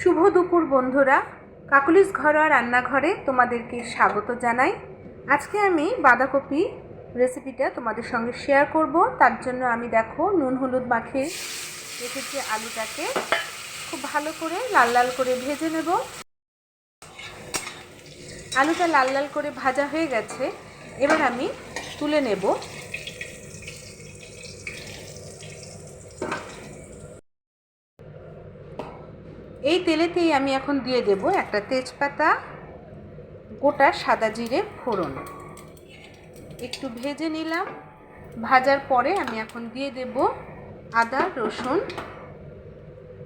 শুভ দুপুর বন্ধুরা। কাকুলিস ঘরোয়া রান্নাঘরে তোমাদেরকে স্বাগত জানাই। আজকে আমি বাঁধাকপি রেসিপিটা তোমাদের সঙ্গে শেয়ার করব। তার জন্য আমি দেখো নুন হলুদ মাখিয়ে রেখেছি আলুটাকে। খুব ভালো করে লাল লাল করে ভেজে নেব। আলুটা লাল লাল করে ভাজা হয়ে গেছে। এবার আমি তুলে নেব এই তেলেতেই আমি এখন দিয়ে দেব একটা তেজপাতা, গোটা সাদা জিরে ফোড়ন। একটু ভেজে নিলাম। ভাজার পরে আমি এখন দিয়ে দেব আদা, রসুন,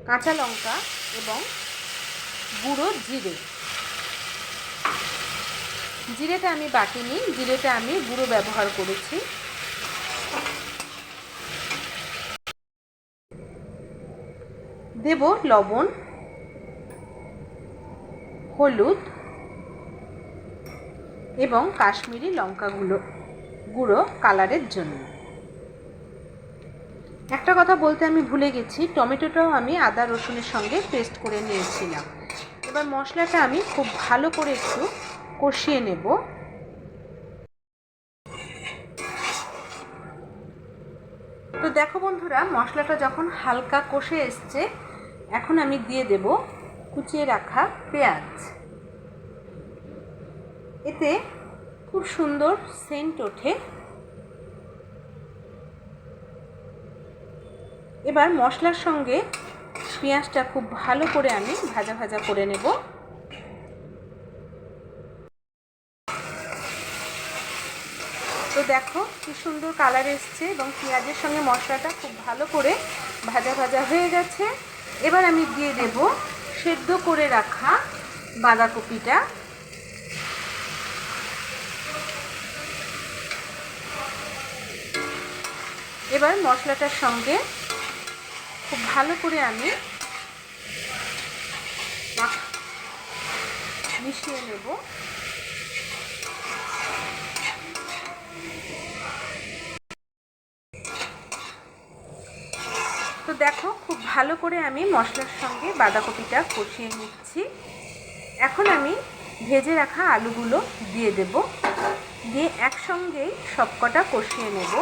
কাঁচা লঙ্কা এবং গুঁড়ো জিরে। জিরেটা আমি বাটিনি জিরেটা আমি গুঁড়ো ব্যবহার করেছি। দেব লবণ হলুদ এবং কাশ্মীরি লঙ্কাগুলো, গুঁড়ো কালারের জন্য। একটা কথা বলতে আমি ভুলে গেছি, টমেটোটাও আমি আদা রসুনের সঙ্গে পেস্ট করে নিয়েছিলাম। এবার মশলাটা আমি খুব ভালো করে একটু কষিয়ে নেব। তো দেখো বন্ধুরা, মশলাটা যখন হালকা কষে এসছে, এখন আমি দিয়ে দেব কুচিয়ে রাখা পেঁয়াজ। এতে খুব সুন্দর সেন্ট ওঠে। এবার মশলার সঙ্গে পেঁয়াজটা খুব ভালো করে আমি ভাজা ভাজা করে নেব। তো দেখো কি সুন্দর কালার এসছে এবং পেঁয়াজের সঙ্গে মশলাটা খুব ভালো করে ভাজা ভাজা হয়ে গেছে। এবার আমি দিয়ে দেব সেদ্ধ করে রাখা বাঁধাকপিটা। এবার মশলাটার সঙ্গে খুব ভালো করে আমি মিশিয়ে নেব। দেখো, খুব ভালো করে আমি মশলার সঙ্গে বাঁধাকপিটা কষিয়ে নিচ্ছি। এখন আমি ভেজে রাখা আলুগুলো দিয়ে দেব। দিয়ে একসঙ্গেই সবকটা কষিয়ে নেব।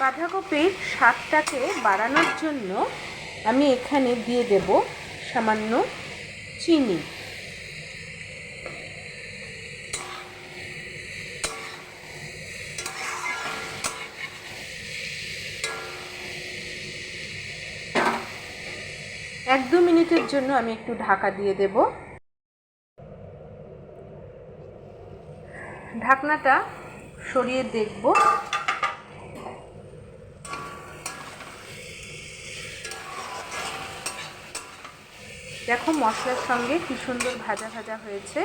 বাঁধাকপির স্বাদটাকে বাড়ানোর জন্য আমি এখানে দিয়ে দেব সামান্য চিনি। জন্য আমি একটু ঢাকা দিয়ে দেব। ঢাকনাটা সরিয়ে দেখব। দেখো মশলার সঙ্গে কি সুন্দর ভাজা ভাজা হয়েছে।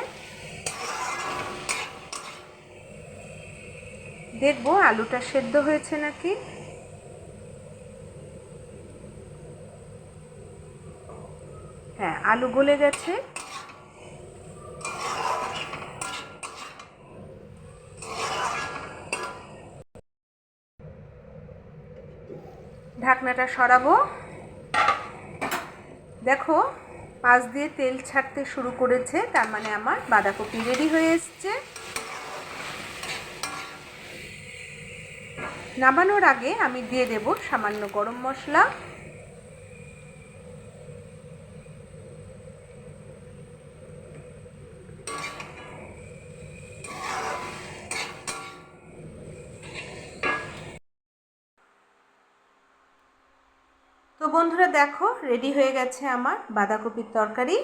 দেখব আলুটা সেদ্ধ হয়েছে নাকি? হ্যাঁ আলু গলে গেছে। ঢাকনাটা সরাবো। দেখো, পাশ দিয়ে তেল ছাড়তে শুরু করেছে, তার মানে আমার বাঁধাকপি রেডি হয়ে এসছে। নামানোর আগে আমি দিয়ে দেব সামান্য গরম মশলা। তো বন্ধুরা দেখো রেডি হয়ে গেছে আমার বাঁধাকপির তরকারি।